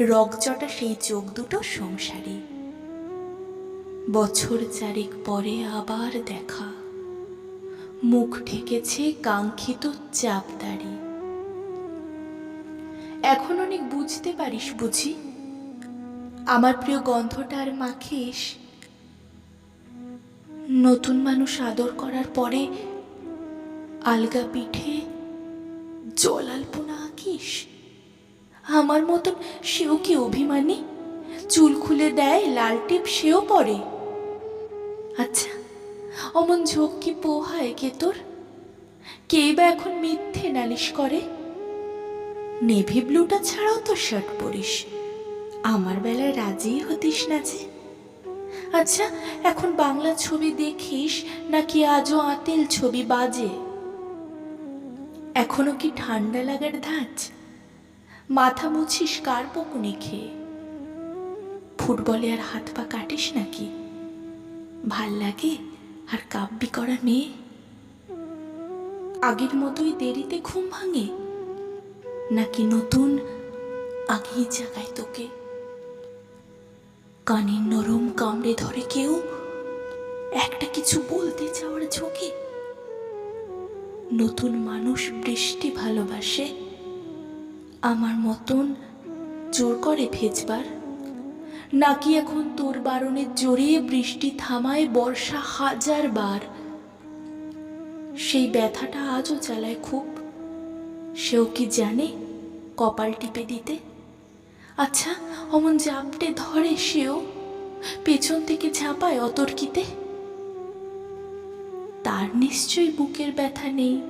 রগচটা সেই চোখ দুটো সংসারে। বছর চারেক পরে আবার দেখা। মুখ ঠেকেছে কাঙ্ক্ষিত চাপদারি এখন অনেক বুঝতে পারিস বুঝি? আমার প্রিয় গন্ধটা আর মাখিস? নতুন মানুষ আদর করার পরে আলগা পিঠে জল আলপনা আঁকিস? আমার মতন সেও কি অভিমানী? চুল খুলে দেয়, লাল টিপ, সেও পরে। আচ্ছা অমন ঝোঁক কি পোহায় কে তোর? কে বা এখন মিথ্যে নালিশ করে? নেভি ব্লুটা ছাড়াও তো শার্ট পরিস। আমার বেলায় রাজি হতিস না যে? আচ্ছা এখন বাংলা ছবি দেখিস, নাকি আজও আতেল ছবি বাজে? এখনও কি ঠান্ডা লাগার ধাঁচ? মাথা মুছিস কার পকুনে খেয়ে? ফুটবলে আর হাত পা কাটিস নাকি? ভালো লাগে আর কাব্যি করা মেয়ে? আগের মতোই দেরিতে ঘুম ভাঙে? নাকি নতুন আগেই জাগায় তোকে? কানের নরম কামড়ে ধরে কেউ? একটা কিছু বলতে চাওয়ার ঝোঁকে? নতুন মানুষ বৃষ্টি ভালোবাসে? আমার মতন জোর করে ভেজবার? নাকি এখন তোর বারণের জোরে বৃষ্টি থামায় বর্ষা হাজার বার? সেই ব্যথাটা আজও চালায় খুব। সেও কি জানে কপাল টিপে দিতে? আচ্ছা অমন জাপটে ধরে সেও? পেছন থেকে ঝাঁপায় অতর্কিতে? তার নিশ্চয়ই বুকের ব্যথা নেই।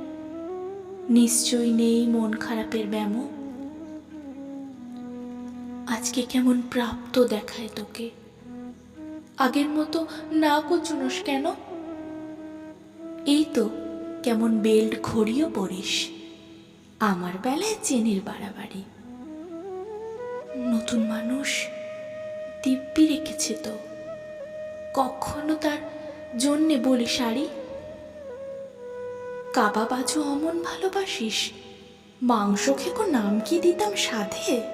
নিশ্চয়ই নেই মন খারাপের ব্যামো। আজকে কেমন প্রাপ্ত দেখায় তোকে? আগের মতো না কচুনস কেন? এই তো কেমন বেল্ট ঘড়িও পরিস, আমার বেলায় চেনির বাড়াবাড়ি। নতুন মানুষ দিব্যি রেখেছে তো, কখনো তার জন্যে বলি শাড়ি? কাবা বাজু অমন ভালোবাসিস, মাংস খেকো নাম কি দিতাম সাধে?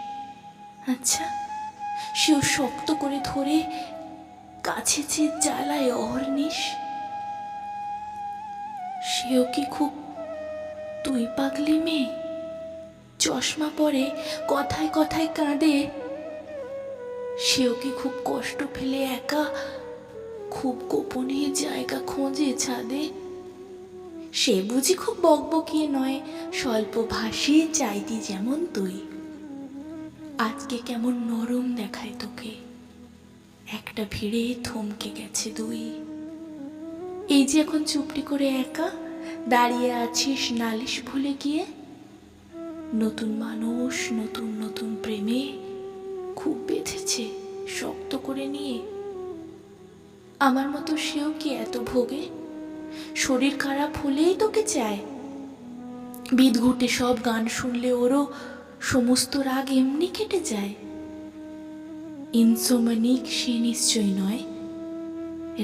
আচ্ছা সেও শক্ত করে ধরে কাছে যে জ্বালায় অহর্নিশ সেও কি খুব তুই পাগলি মেয়ে? চশমা পরে কথায় কথায় কাঁদে, সেও কি খুব কষ্ট ফেলে একা খুব গোপনে জায়গা খোঁজে ছাদে? সে বুঝি খুব বকবকিয়ে নয়, স্বল্প ভাষী চাইতি যেমন তুই। আজকে কেমন নরম দেখায় তোকে। একটা ভিড়ে থমকে গেছে দুই। এই যে এখন চুপটি করে একা, দাঁড়িয়ে আছিস নালিশ ভুলে গিয়ে। নতুন মানুষ, নতুন নতুন প্রেমে খুব বেঁধেছে, শক্ত করে নিয়ে। আমার মতো সেও কি এত ভোগে? শরীর খারাপ হলেই তোকে চায়। বিদ বিদঘুটে সব গান শুনলে ওরও সমস্ত রাগ এমনি কেটে যায়। ইনসোমানিক সে নিশ্চয় নয়।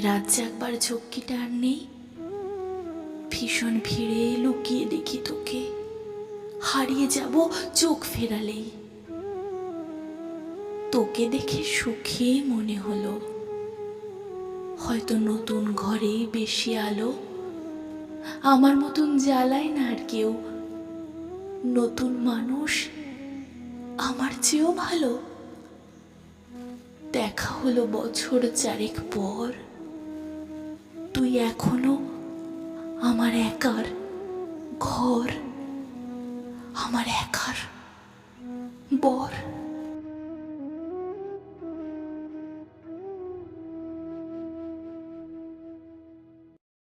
রাত জাগবার ঝক্কিটা আর নেই। ভীষণ ভিড়ে লুকিয়ে দেখি তোকে। হারিয়ে যাব চোখ ফেরালেই। তোকে দেখে সুখে মনে হলো। হয়তো নতুন ঘরে বেশি আলো। আমার মতন জ্বালায় না আর কেউ। নতুন মানুষ আমার চেয়েও ভালো। দেখা হলো বছর চারেক পর। তুই এখনও আমার একার ঘর, আমার একার বর।